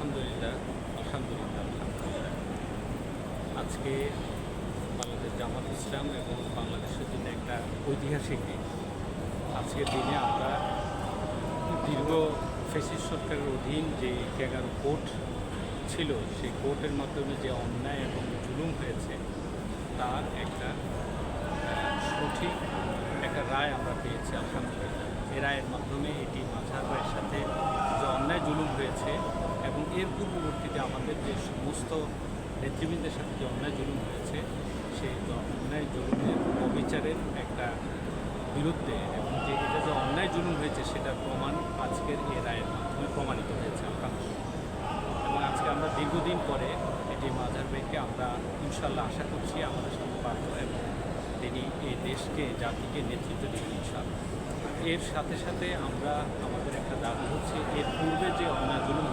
আলহামদুলিল্লাহ আলহামদুলিল্লাহ আলহামদুলিল্লাহ। আজকে বাংলাদেশ জামাত ইসলাম এবং বাংলাদেশের জন্য একটা ঐতিহাসিক দিন। আজকের দিনে আমরা দীর্ঘ ফেসিস সরকারের অধীন যে এগারো কোর্ট ছিল, সেই কোর্টের মাধ্যমে যে অন্যায় এবং জুলুম হয়েছে, তার একটা সঠিক একটা রায় আমরা পেয়েছি, আলহামদুলিল্লাহ। এই রায়ের মাধ্যমে এটি মাঝাবের সাথে এর পূর্ববর্তীতে আমাদের যে সমস্ত নেতৃবৃন্দের সাথে যে অন্যায় জুলুম হয়েছে, সেই অন্যায় জুলুমের অবিচারের একটা বিরুদ্ধে এবং যে এটা যে অন্যায় জুলুম হয়েছে, সেটার প্রমাণ আজকের এ রায়ের মাধ্যমে প্রমাণিত হয়েছে এবং আজকে আমরা দীর্ঘদিন পরে এটি মাজার ভাইকে আমরা ইনশাল্লাহ আশা করছি আমাদের সাথে পারব এবং তিনি এই দেশকে, জাতিকে নেতৃত্ব দেবেন ইনশাল্লাহ এর সাথে সাথে আমরা আমাদের একটা দাবি হচ্ছে এর পূর্বে যে অন্যায় জুলুম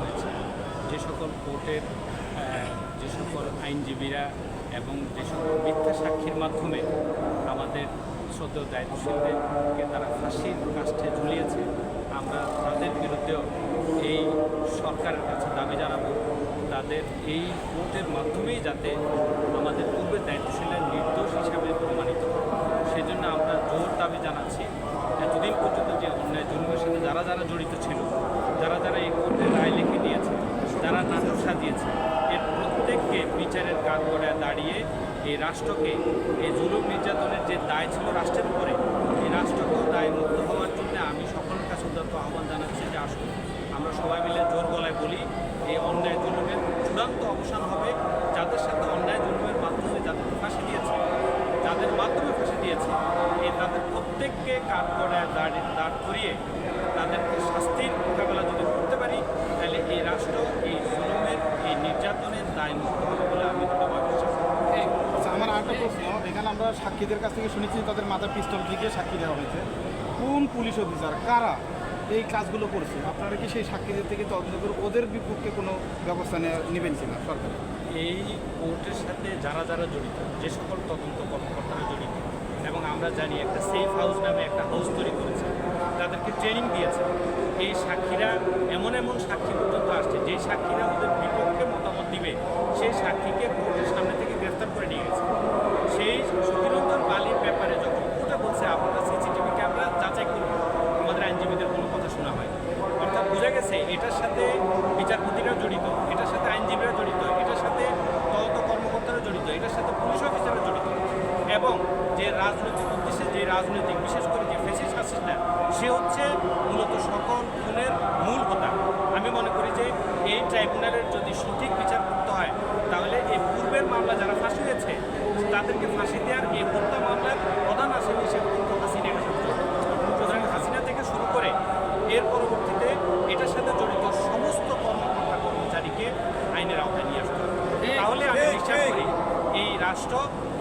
যে সকল কোর্টের যে সকল আইনজীবীরা এবং যে সকল মিথ্যা সাক্ষীর মাধ্যমে আমাদের শ্রদ্ধেয় দায়িত্বশীলদেরকে তারা ফাঁসির কাষ্ঠে ঝুলিয়েছে, আমরা তাদের বিরুদ্ধেও এই সরকারের কাছে দাবি জানাব। তাদের এই কোর্টের মাধ্যমেই যাতে আমাদের পূর্বের দায়িত্বশীলের নির্দোষ হিসাবে প্রমাণিত হয়। সেই জন্য আমরা জোর দাবি জানাচ্ছি, এতদিন পর্যন্ত যে অন্যায় জুলুমের সাথে যারা যারা জড়িত ছিল, যারা যারা এই কোর্টের রায় লিখে যারা নাটক সাজিয়েছে এর প্রত্যেককে বিচারের কাজ দাঁড়িয়ে এই রাষ্ট্রকে, এই জুলুম নির্যাতনের যে দায় ছিল রাষ্ট্রের উপরে, এই রাষ্ট্রকেও দায় মুক্ত হওয়ার জন্য আমি সকলের কাছে উদাত্ত আহ্বান জানাচ্ছি যে আসুন, আমরা সবাই মিলে জোর গলায় বলি, এই অন্যায় জুলুমের চূড়ান্ত অবসান হবে যাদের সাথে অন্যায় জুলুমের মাধ্যমে যাদের ফাঁসি দিয়েছে, যাদের মাধ্যমে ফাঁসি দিয়েছে, এই তাদের প্রত্যেককে কাঠ করে দাঁড়িয়ে দাঁড় করিয়ে তাদেরকে শাস্তির মোকাবেলা যদি করতে পারি তাহলে এই রাষ্ট্র এই জুলুমের এই নির্যাতনের দায় মুক্ত হবে বলে আমি দৃঢ়ভাবে বিশ্বাস করি আচ্ছা আমার আরেকটা প্রশ্ন, এখানে আমরা সাক্ষীদের কাছ থেকে শুনেছি তাদের মাথার পিস্তল থেকে সাক্ষী দেওয়া হয়েছে। কোন পুলিশ অফিসার, কারা এই কাজগুলো করছে? আপনারা কি সেই সাক্ষীদের থেকে তদন্ত করে ওদের বিপক্ষে কোনো ব্যবস্থা নেবেন কিনা সরকার? এই কোর্টের সাথে যারা যারা জড়িত, যে সকল তদন্ত কর্মকর্তারা জড়িত, এবং আমরা জানি একটা সেফ হাউস নামে একটা হাউস তৈরি করেছে, তাদেরকে ট্রেনিং দিয়েছে। এই সাক্ষীরা এমন এমন সাক্ষী পর্যন্ত আসছে, যেই সাক্ষীরা ওদের বিপক্ষে মতামত দিবে, সেই সাক্ষীকে কোর্টের সামনে থেকে গ্রেফতার করে নিয়ে গেছে। সেই সুতিরঞ্জন বালির ব্যাপারে যখন কোর্টে বলছে, আপনারা সিসিটিভি ক্যামেরা যাচাই করুন। আমাদের আইনজীবীদের কোনো কথা শোনা হয় অর্থাৎ বোঝা গেছে এটার সাথে বিচারপতিরা জড়িত, এটার সাথে আইনজীবীরা জড়িত, এটার সাথে তদন্ত কর্মকর্তারা জড়িত, এটার সাথে পুলিশ অফিসাররা জড়িত। এবং যে রাজনৈতিক উদ্দেশ্যে, যে রাজনৈতিক, বিশেষ করে যে ফেসিস হাসিনা সে হচ্ছে মূলত সকল খুনের মূল হোতা। আমি মনে করি যে এই ট্রাইব্যুনালের যদি সঠিক বিচার করতে হয় তাহলে এই পূর্বের মামলা যারা ফাঁসি হয়েছে তাদেরকে ফাঁসি দেওয়ার এই হত্যা মামলার প্রধান আসামি হিসেবে কিন্তু হাসিনা সুতরাং হাসিনা থেকে শুরু করে এর পরবর্তীতে এটার সাথে জড়িত সমস্ত কর্মকর্তা কর্মচারীকে আইনের আওতায় নিয়ে আসতে হবে তাহলে আমি বিশ্বাস করি এই রাষ্ট্র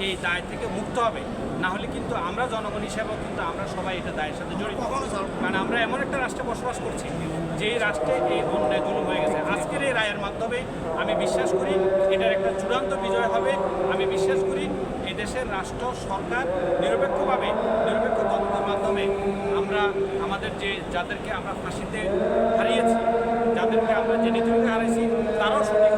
এই দায় থেকে মুক্ত হবে। না হলে কিন্তু আমরা জনগণ হিসেবেও কিন্তু আমরা সবাই এটা দায়ের সাথে জড়িত। কারণ আমরা এমন একটা রাষ্ট্রে বসবাস করছি যে রাষ্ট্রে এই অন্যায় জুলুম হয়ে গেছে। আজকের এই রায়ের মাধ্যমে আমি বিশ্বাস করি এটার একটা চূড়ান্ত বিজয় হবে। আমি বিশ্বাস করি দেশের রাষ্ট্র সরকার নিরপেক্ষভাবে নিরপেক্ষ তদন্তের মাধ্যমে আমরা আমাদের যে যাদেরকে আমরা ফাঁসিতে হারিয়েছি যাদেরকে আমরা যে নীতিকে হারিয়েছি তারাও সঠিক